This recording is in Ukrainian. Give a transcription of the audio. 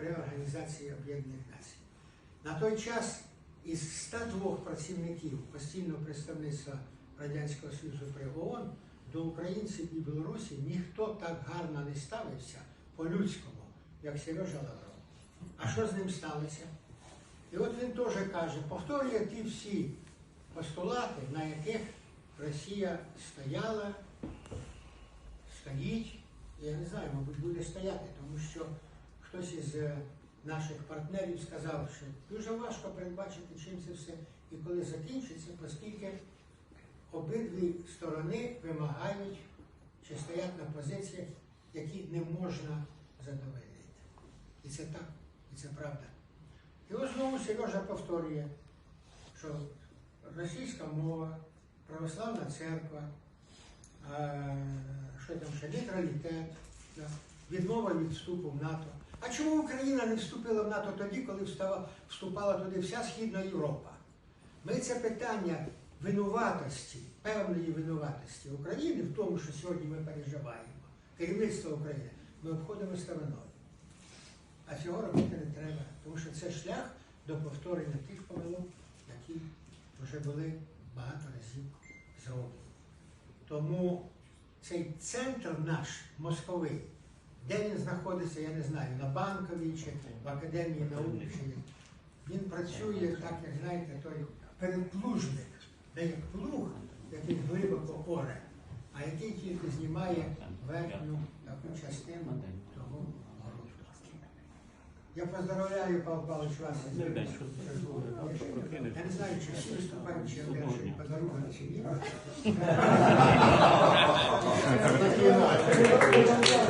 при Об'єднаних Націй. На той час із 102 працівників постійного представництва Радянського Союзу при ООН до українців і Білорусі ніхто так гарно не ставився по-людському, як Сережа Лавров. А що з ним сталося? І от він теж каже, повторює ті всі постулати, на яких Росія стояла, стоїть, я не знаю, мабуть, буде стояти, тому що хтось із е, наших партнерів сказав, що дуже важко передбачити, чим це все і коли закінчиться, оскільки обидві сторони вимагають чи стоять на позиціях, які не можна задовольнити. І це так, і це правда. І ось знову Сережа повторює, що російська мова, православна церква, що там ще нейтралітет, відмова від вступу в НАТО. А чому Україна не вступила в НАТО тоді, коли вступала туди вся Східна Європа? Ми це питання винуватості, певної винуватості України в тому, що сьогодні ми переживаємо, керівництво України, ми обходимо стороною. А цього робити не треба, тому що це шлях до повторення тих помилок, які вже були багато разів зроблені. Тому цей центр наш московий, де він знаходиться, я не знаю, на банковій чи в академії наук, чи він працює так, як знаєте, той переплужник, де є плуг, який глибоко оре, а який тільки знімає верхню таку частину того городу. Я поздравляю, Павло Павлович, вас з цим. Я не знаю, чи всі виступають, чи одержують подарунок, чи ні.